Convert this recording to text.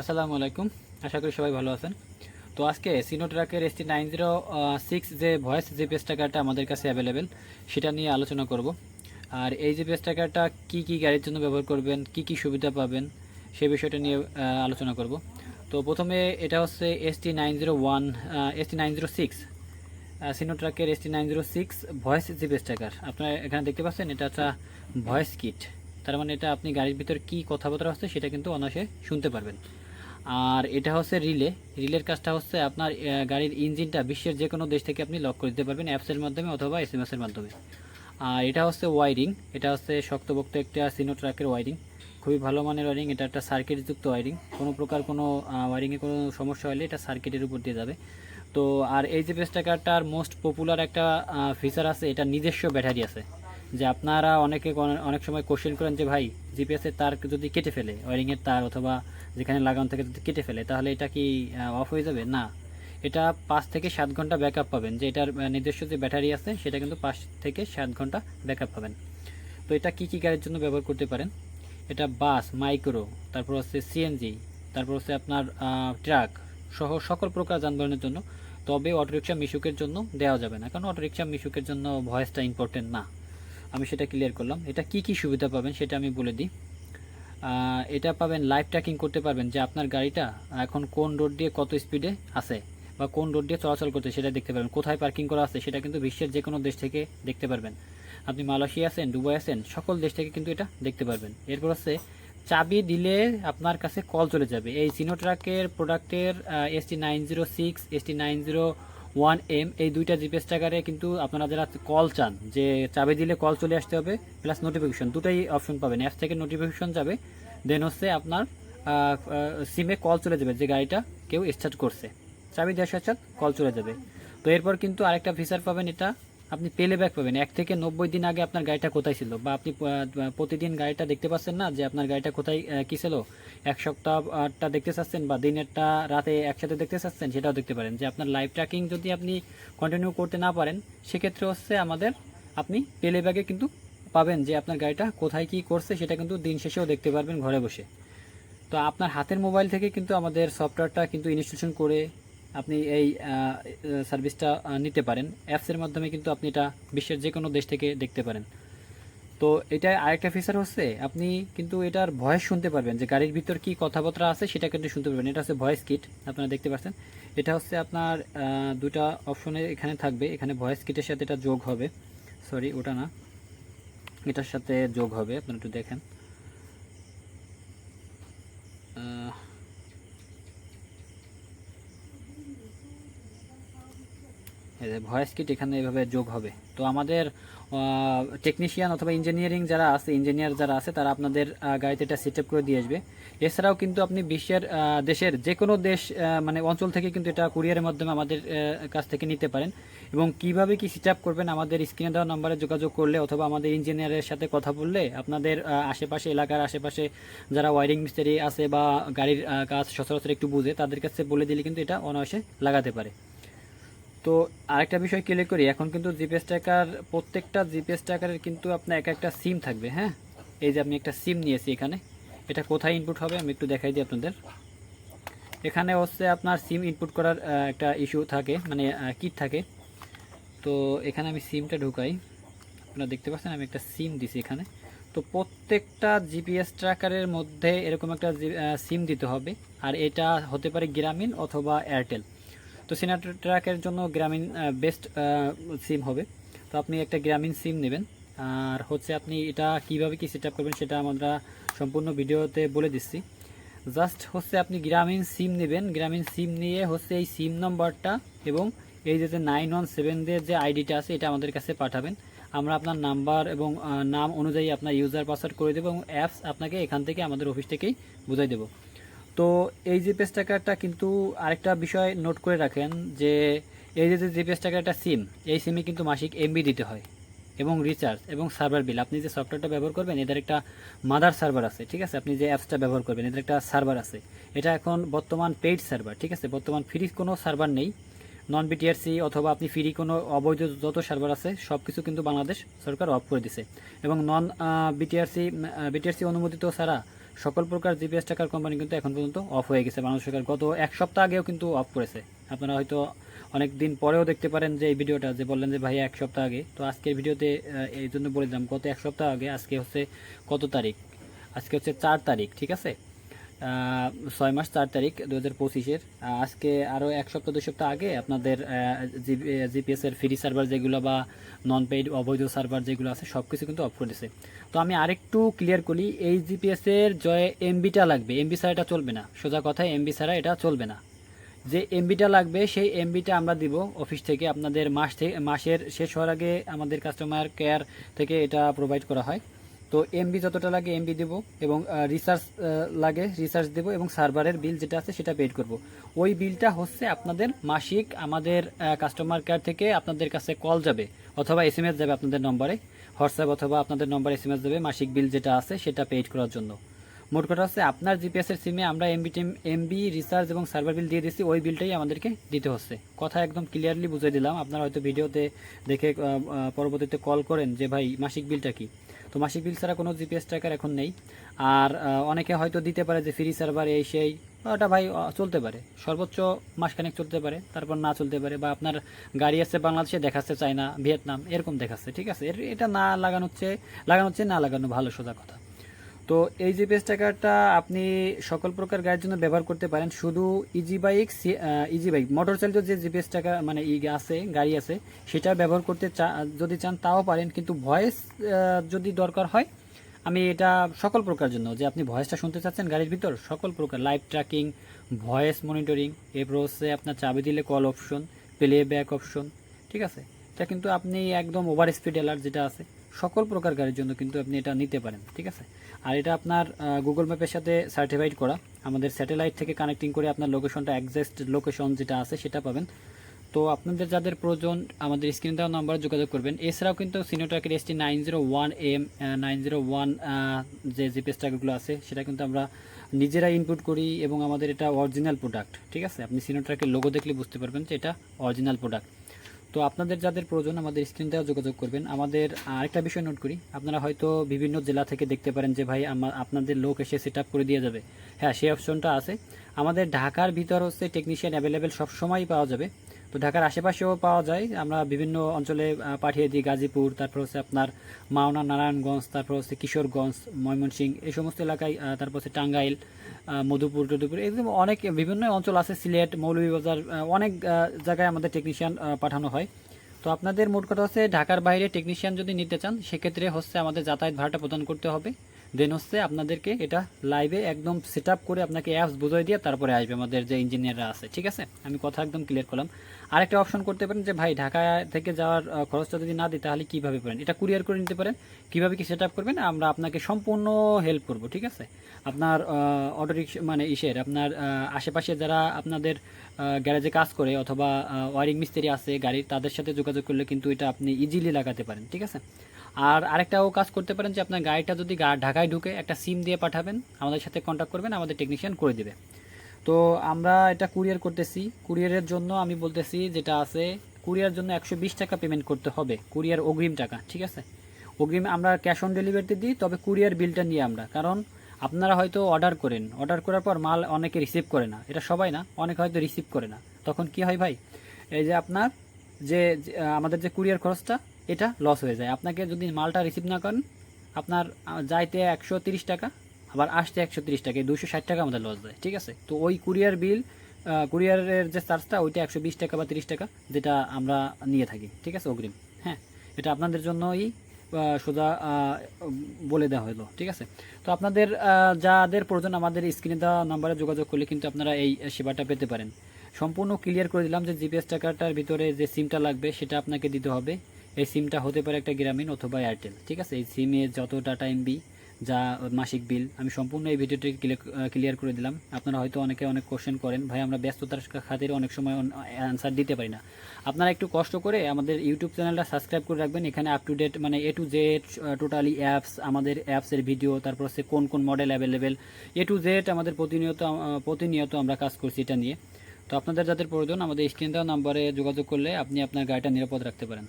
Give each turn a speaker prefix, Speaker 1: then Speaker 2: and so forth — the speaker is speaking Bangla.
Speaker 1: আসসালামু আলাইকুম। আশা করি সবাই ভালো আছেন। তো আজকে সিনো ট্রাকের S T nine zero six যে ভয়েস জিপিএস ট্র্যাকারটা আমাদের কাছে অ্যাভেলেবেল সেটা নিয়ে আলোচনা করব। আর এই জিপিএস ট্র্যাকারটা কী কী গাড়ির জন্য ব্যবহার করবেন, কি কি সুবিধা পাবেন সেই বিষয়টা নিয়ে আলোচনা করব। তো প্রথমে এটা হচ্ছে S T nine zero one S T nine zero six সিনো ট্রাকের S T nine zero six voice GPS tracker আপনারা এখানে দেখতে পাচ্ছেন, এটা একটা ভয়েস কিট তার মানে এটা আপনি গাড়ির ভিতর কী কথাবার্তা হচ্ছে, সেটা কিন্তু অনায়াসে শুনতে পারবেন। আর এটা হচ্ছে রিলে। রিলের কাজটা হচ্ছে আপনার গাড়ির ইঞ্জিনটা বিশ্বের যে কোনো দেশ থেকে আপনি লক করে দিতে পারবেন অ্যাপসের মাধ্যমে অথবা এস এম এর মাধ্যমে। আর এটা হচ্ছে ওয়ারিং এটা হচ্ছে শক্তপোক্ত একটা সিনো ট্রাকের ওয়ারিং খুবই ভালো মানের ওয়ারিং এটা একটা সার্কিটযুক্ত ওয়ারিং কোনো প্রকার কোনো ওয়ারিংয়ে কোনো সমস্যা হলে এটা সার্কিটের উপর দিয়ে যাবে। তো আর এই যে পেস্টাকারটার মোস্ট পপুলার একটা ফিচার আছে, এটা নিজস্ব ব্যাটারি আছে। যে আপনারা অনেকে অনেক সময় কোশ্চেন করেন যে, ভাই জিপিএসের তার যদি কেটে ফেলে ওয়ারিংয়ের তার অথবা যেখানে লাগানো থেকে যদি কেটে ফেলে, তাহলে এটা কি অফ হয়ে যাবে? না। এটা পাঁচ থেকে সাত ঘণ্টা ব্যাকআপ পাবেন। যে এটার নিজস্ব যে ব্যাটারি আছে, সেটা কিন্তু পাঁচ থেকে সাত ঘণ্টা ব্যাকআপ পাবেন। তো এটা কি কি গাড়ির জন্য ব্যবহার করতে পারেন? এটা বাস মাইক্রো তারপর হচ্ছে সিএনজি তারপর হচ্ছে আপনার ট্রাক সহ সকল প্রকার যানবাহনের জন্য। তবে অটোরিকশা মিশুকের জন্য দেওয়া যাবে না, কারণ অটোরিকশা মিশুকের জন্য ভয়েসটা ইম্পর্টেন্ট না। আমি সেটা ক্লিয়ার করলাম। এটা কি কি সুবিধা পাবেন সেটা আমি বলে দিই। এটা পাবেন লাইভ ট্র্যাকিং করতে পারবেন যে আপনার গাড়িটা এখন কোন রোড দিয়ে কত স্পিডে আছে বা কোন রোড দিয়ে চলাচল করতে সেটা দেখতে পারবেন। কোথায় পার্কিং করা আছে সেটা কিন্তু বিশ্বের যে কোনো দেশ থেকে দেখতে পারবেন। আপনি মালয়েশিয়া আছেন, দুবাই আছেন, সকল দেশ থেকে কিন্তু এটা দেখতে পারবেন। এরপর হচ্ছে চাবি দিলে আপনার কাছে কল চলে যাবে। এই সিনো ট্রাকের প্রোডাক্টের S T nine zero six S T nine zero one M, এই দুইটা জিপিএস ট্র্যাকারে কিন্তু আপনারা যারা কল চান, যে চাবি দিলে কল চলে আসতে হবে প্লাস নোটিফিকেশন দুটাই অপশন পাবেন। অ্যাপ থেকে নোটিফিকেশন যাবে দেন হচ্ছে আপনার সিমে কল চলে যাবে যে গাড়িটা কেউ স্টার্ট করছে। চাবি দেওয়ার সাথে কল চলে যাবে। তো এরপর কিন্তু আরেকটা ফিচার পাবেন এটা আপনি পেলে ব্যাক পাবেন। এক থেকে নব্বই দিন আগে আপনার গাড়িটা কোথায় ছিল? বা আপনি প্রতিদিন গাড়িটা দেখতে পাচ্ছেন না যে আপনার গাড়িটা কোথায় কী ছিল? এক সপ্তাহটা দেখতে চাচ্ছেন বা দিনেরটা রাতে একসাথে দেখতে চাচ্ছেন সেটাও দেখতে পারেন। যে আপনার লাইভ ট্র্যাকিং যদি আপনি কন্টিনিউ করতে না পারেন, সেক্ষেত্রে হচ্ছে আমাদের আপনি পেলে ব্যাগে কিন্তু পাবেন যে আপনার গাড়িটা কোথায় কি করছে সেটা কিন্তু দিন শেষেও দেখতে পারবেন ঘরে বসে। তো আপনার হাতের মোবাইল থেকে কিন্তু আমাদের সফটওয়্যারটা কিন্তু ইনস্টলেশন করে আপনি এই সার্ভিসটা নিতে পারেন। অ্যাপসের মাধ্যমে কিন্তু আপনি এটা বিশ্বের যে কোনো দেশ থেকে দেখতে পারেন। তো এটা আরেকটা ফিচার হচ্ছে, আপনি কিন্তু এটার ভয়েস শুনতে পারবেন যে গাড়ির ভিতর কি কথাবার্তা আছে সেটা কিন্তু শুনতে পারবেন। এটা হচ্ছে ভয়েস কিট আপনারা দেখতে পাচ্ছেন। এটা হচ্ছে আপনার দুটা অপশনে এখানে থাকবে। এখানে ভয়েস কিটের সাথে এটা যোগ হবে। সরি ওটা না। এটার সাথে যোগ হবে, আপনারা একটু দেখেন। ভয়েস কিট এখানে এভাবে যোগ হবে। তো আমাদের টেকনিশিয়ান অথবা ইঞ্জিনিয়ারিং যারা আছে ইঞ্জিনিয়ার যারা আছে, তারা আপনাদের গাড়িতে এটা সেট করে দিয়ে আসবে। এছাড়াও কিন্তু আপনি বিশ্বের দেশের যে কোনো দেশ মানে অঞ্চল থেকে কিন্তু এটা কুরিয়ারের মাধ্যমে আমাদের কাছ থেকে নিতে পারেন। এবং কীভাবে কি সেট করবেন, আমাদের স্ক্রিনে দেওয়া নম্বরে যোগাযোগ করলে অথবা আমাদের ইঞ্জিনিয়ারের সাথে কথা বললে আপনাদের আশেপাশে, এলাকার আশেপাশে যারা ওয়ারিং মিস্ত্রি আছে বা গাড়ির কাজ সচরাচর একটু বুঝে, তাদের কাছে বলে দিলে কিন্তু এটা অনায়াসে লাগাতে পারে। তো আরেকটা বিষয় ক্লিয়ার করি, এখন কিন্তু জিপিএস ট্র্যাকার প্রত্যেকটা জিপিএস ট্র্যাকারের কিন্তু আপনার এক একটা সিম থাকবে হ্যাঁ? এই যে আমি একটা সিম নিয়েছি এখানে, এটা কোথায় ইনপুট হবে আমি একটু দেখাই দিই আপনাদের। এখানে হচ্ছে আপনার সিম ইনপুট করার একটা ইস্যু থাকে মানে কিট থাকে। তো এখানে আমি সিমটা ঢুকাই। আপনারা দেখতে পাচ্ছেন আমি একটা সিম দিছি এখানে। তো প্রত্যেকটা জিপিএস ট্র্যাকারের মধ্যে এরকম একটা সিম দিতে হবে, আর এটা হতে পারে গ্রামীণ অথবা এয়ারটেল তো সিনা ট্র্যাকের জন্য গ্রামীণ বেস্ট সিম হবে। তো আপনি একটা গ্রামীণ সিম নেবেন। আর হচ্ছে আপনি এটা কীভাবে কি সেট করবেন সেটা আমরা সম্পূর্ণ ভিডিওতে বলে দিচ্ছি। জাস্ট হচ্ছে আপনি গ্রামীণ সিম নেবেন। গ্রামীণ সিম নিয়ে হচ্ছে এই সিম নাম্বারটা এবং এই যে নাইন ওয়ান সেভেন দিয়ে যে আইডিটা আছে, এটা আমাদের কাছে পাঠাবেন। আমরা আপনার নাম্বার এবং নাম অনুযায়ী আপনার ইউজার পাসওয়ার্ড করে দেবো এবং অ্যাপস আপনাকে এখান থেকে আমাদের অফিস থেকেই বুঝাই দেবো। তো এই জিপিএস ট্র্যাকারটা কিন্তু আরেকটা বিষয় নোট করে রাখেন যে এই যে জিপিএস ট্র্যাকারটা সিম এই সিমে কিন্তু মাসিক এমবি দিতে হয় এবং রিচার্জ এবং সার্ভার বিল আপনি যে সফটওয়্যারটা ব্যবহার করবেন, এদের একটা মাদার সার্ভার আছে, ঠিক আছে? আপনি যে অ্যাপসটা ব্যবহার করবেন, এদের একটা সার্ভার আছে। এটা এখন বর্তমান পেইড সার্ভার ঠিক আছে? বর্তমান ফ্রি কোনো সার্ভার নেই। নন বিটিআরসি অথবা আপনি ফ্রি কোনো অবৈধ যত সার্ভার আছে সব কিছু কিন্তু বাংলাদেশ সরকার অফ করে দিছে। এবং নন বিটিআরসি বিটিআরসি অনুমোদিত ছাড়া সকল প্রকার জিপিএস ট্র্যাকার কোম্পানি কিন্তু এখন পর্যন্ত অফ হয়ে গেছে। বাংলাদেশ সরকার গত এক সপ্তাহ আগেও কিন্তু অফ করেছে। আপনারা হয়তো অনেক দিন পরেও দেখতে পারেন যে এই ভিডিওটা, যে বললেন যে ভাই এক সপ্তাহ আগে। তো আজকের ভিডিওতে এই জন্য বলে দিলাম, গত এক সপ্তাহ আগে, আজকে হচ্ছে কত তারিখ? আজকে হচ্ছে চার তারিখ, ঠিক আছে? ছয় মাস, চার তারিখ দু হাজার পঁচিশের। আজকে আরও এক সপ্তাহ, দুই সপ্তাহ আগে আপনাদের জিপিএস এর ফ্রি সার্ভার যেগুলো বা নন পেইড অবৈধ সার্ভার যেগুলো আছে সব কিছু কিন্তু অফ করে দিছে। তো আমি আরেকটু ক্লিয়ার করি, এই জিপিএস এর জয়ে এমবিটা লাগবে। এমবি ছাড়া এটা চলবে না। সোজা কথায় এমবি ছাড়া এটা চলবে না। যে এমবিটা লাগবে, সেই এমবিটা আমরা দিব অফিস থেকে। আপনাদের মাস থেকে মাসের শেষ হওয়ার আগে আমাদের কাস্টমার কেয়ার থেকে এটা প্রোভাইড করা হয়। তো এমবি যতটা লাগে এমবি দেবো এবং রিসার্চ লাগে রিসার্চ দেবো এবং সার্ভারের বিল যেটা আছে সেটা পেড করব। ওই বিলটা হচ্ছে আপনাদের মাসিক আমাদের কাস্টমার কেয়ার থেকে আপনাদের কাছে কল যাবে অথবা এস যাবে আপনাদের নম্বরে হোয়াটসঅ্যাপ অথবা আপনাদের নম্বরে এস যাবে মাসিক বিল যেটা আছে সেটা পেড করার জন্য। মোট কথা হচ্ছে আপনার জিপিএস এর সিমে আমরা এমবি টিম এমবি রিচার্জ এবং সার্ভার বিল দিয়ে দিচ্ছি ওই বিলটাই আমাদেরকে দিতে হচ্ছে। কথা একদম ক্লিয়ারলি বুঝিয়ে দিলাম। আপনারা হয়তো ভিডিওতে দেখে পরবর্তীতে কল করেন যে ভাই মাসিক বিলটা কি? তো মাসিক বিল ছাড়া কোনো জিপিএস ট্র্যাকার এখন নেই। আর অনেকে হয়তো দিতে পারে যে ফ্রি সার্ভার এই সেই ওটা ভাই চলতে পারে। সর্বোচ্চ মাসখানেক চলতে পারে, তারপর না চলতে পারে, বা আপনার গাড়ি আছে বাংলাদেশে, দেখাচ্ছে চায়না, ভিয়েতনাম, এরকম দেখাচ্ছে, ঠিক আছে? এটা না লাগানো হচ্ছে লাগানো হচ্ছে না লাগানো ভালো সোজা কথা। তো এই জিপিএস ট্র্যাকারটা আপনি সকল প্রকার গাড়ির জন্য ব্যবহার করতে পারেন, শুধু easy bike easy bike motor চালিত যে জিপিএস ট্র্যাকার মানে ই আছে, গাড়ি আছে, সেটা ব্যবহার করতে যদি চান তাও পারেন, কিন্তু ভয়েস যদি দরকার হয়, আমি এটা সকল প্রকার জন্য, যে আপনি ভয়েসটা শুনতে চাচ্ছেন গাড়ির ভিতর, সকল প্রকার লাইভ ট্র্যাকিং ভয়েস মনিটরিং এরপর হচ্ছে আপনার চাবি দিলে call option play back option ঠিক আছে? এটা কিন্তু আপনি একদম ওভার স্পিড অ্যালার্ট যেটা আছে, সকল প্রকার গাড়ির জন্য কিন্তু আপনি এটা নিতে পারেন, ঠিক আছে? আর এটা আপনার গুগল ম্যাপের সাথে সার্টিফাইড করা। আমাদের স্যাটেলাইট থেকে কানেক্টিং করে আপনার লোকেশনটা একজ্যাক্ট লোকেশন যেটা আছে সেটা পাবেন। তো আপনাদের যাদের প্রয়োজন, আমাদের স্ক্রিন দেওয়া নাম্বারে যোগাযোগ করবেন। এছাড়াও কিন্তু সিনোট্রাকের ST nine zero one M nine zero one যে জিপিএস ট্র্যাকগুলো আছে, সেটা কিন্তু আমরা নিজেরা ইনপুট করি এবং আমাদের এটা অরিজিনাল প্রোডাক্ট ঠিক আছে? আপনি সিনোট্রাকের লোগো দেখলে বুঝতে পারবেন যে এটা অরিজিনাল প্রোডাক্ট তো আপনাদের যাদের প্রয়োজন আমাদের স্ক্রিন দেওয়া যোগাযোগ করবেন। আমাদের আরেকটা বিষয় নোট করি। আপনারা হয়তো বিভিন্ন জেলা থেকে দেখতে পারেন যে, ভাই আপনাদের লোক এসে সেট করে দিয়ে যাবে। হ্যাঁ সেই অপশনটা আছে। আমাদের ঢাকার ভিতর হচ্ছে টেকনিশিয়ান অ্যাভেলেবেল সবসময়ই পাওয়া যাবে। তো ঢাকার আশেপাশেও পাওয়া যায়। আমরা বিভিন্ন অঞ্চলে পাঠিয়ে দিই গাজীপুর, তারপর হচ্ছে আপনার মাওনা, নারায়ণগঞ্জ, তারপর হচ্ছে কিশোরগঞ্জ ময়মনসিংহ এই সমস্ত এলাকায় তারপর হচ্ছে টাঙ্গাইল মধুপুর টধুপুর এরকম অনেক বিভিন্ন অঞ্চল আছে, সিলেট, মৌলভীবাজার অনেক জায়গায় আমাদের টেকনিশিয়ান পাঠানো হয়। তো আপনাদের মোট কথা হচ্ছে ঢাকার বাইরে টেকনিশিয়ান যদি নিতে চান, সেক্ষেত্রে হচ্ছে আমাদের যাতায়াত ভাড়াটা প্রদান করতে হবে। দেন হচ্ছে আপনাদেরকে এটা লাইভে একদম সেট করে আপনাকে অ্যাপস বুঝিয়ে দিয়ে তারপরে আসবে আমাদের যে ইঞ্জিনিয়াররা আছে, ঠিক আছে? আমি কথা একদম ক্লিয়ার করলাম। আরেকটা অপশন করতে পারেন যে, ভাই, ঢাকা থেকে যাওয়ার খরচটা যদি না দিই, তাহলে কীভাবে করেন? এটা কুরিয়ার করে নিতে পারেন। কীভাবে কি সেট করবেন? আমরা আপনাকে সম্পূর্ণ হেল্প করব, ঠিক আছে? আপনার অটো রিক্সা মানে ইসের, আপনার আশেপাশে যারা আপনাদের গ্যারেজে কাজ করে অথবা ওয়ারিং মিস্ত্রি আছে, গাড়ির, তাদের সাথে যোগাযোগ করলে কিন্তু এটা আপনি ইজিলি লাগাতে পারেন, ঠিক আছে? আর আরেকটাও কাজ করতে পারেন যে আপনার গাড়িটা যদি ঢাকায় ঢুকে একটা সিম দিয়ে পাঠাবেন আমাদের সাথে কন্ট্যাক্ট করবেন আমাদের টেকনিশিয়ান করে দেবে। তো আমরা এটা কুরিয়ার করতেছি। কুরিয়ারের জন্য আমি বলতেছি যেটা আছে কুরিয়ার জন্য একশো বিশ টাকা পেমেন্ট করতে হবে কুরিয়ার অগ্রিম টাকা ঠিক আছে? অগ্রিম আমরা ক্যাশ অন ডেলিভারিতে দিই তবে কুরিয়ার বিলটা নিয়ে আমরা। কারণ আপনারা হয়তো অর্ডার করেন। অর্ডার করার পর মাল অনেকে রিসিভ করে না। এটা সবাই না অনেকে হয়তো রিসিভ করে না। তখন কি হয় ভাই? এই যে আপনার যে, আমাদের যে কুরিয়ার খরচটা এটা লস হয়ে যায়। আপনাকে যদি মালটা রিসিভ না করেন, আপনার যাইতে একশো তিরিশ টাকা, আবার আসতে একশো তিরিশ টাকা দুশো ষাট টাকা আমাদের লস যায় ঠিক আছে? তো ওই কুরিয়ার বিল কুরিয়ারের যে চার্জটা ওইটা একশো বিশ টাকা বা তিরিশ টাকা, যেটা আমরা নিয়ে থাকি, ঠিক আছে, অগ্রিম হ্যাঁ? এটা আপনাদের জন্যই সোজা বলে দেওয়া হলো, ঠিক আছে? তো আপনাদের যাদের প্রয়োজন, আমাদের স্ক্রিনে দেওয়া নাম্বারে যোগাযোগ করলে কিন্তু আপনারা এই সেবাটা পেতে পারেন। সম্পূর্ণ ক্লিয়ার করে দিলাম যে জিপিএস টাকাটার ভিতরে যে সিমটা লাগবে, সেটা আপনাকে দিতে হবে। এই সিমটা হতে পারে একটা গ্রামীণ অথবা এয়ারটেল, ঠিক আছে? এই সিমে যত ডাটা এমবি যা মাসিক বিল আমি সম্পূর্ণ এই ভিডিওটি ক্লিয়ার করে দিলাম। আপনারা হয়তো অনেকে অনেক কোশ্চেন করেন, ভাই, আমরা ব্যস্ততার খাতিরে অনেক সময় অ্যান্সার দিতে পারি না। আপনারা একটু কষ্ট করে আমাদের ইউটিউব চ্যানেলটা সাবস্ক্রাইব করে রাখবেন। এখানে আপ টু ডেট মানে A to Z totally apps আমাদের অ্যাপসের ভিডিও তারপর হচ্ছে কোন কোন model available A to Z আমাদের প্রতিনিয়ত প্রতিনিয়ত আমরা কাজ করছি এটা নিয়ে। তো আপনাদের যাদের প্রয়োজন, আমাদের স্ক্রিন দেওয়া নাম্বারে যোগাযোগ করলে আপনি আপনার গাড়িটা নিরাপদ রাখতে পারেন।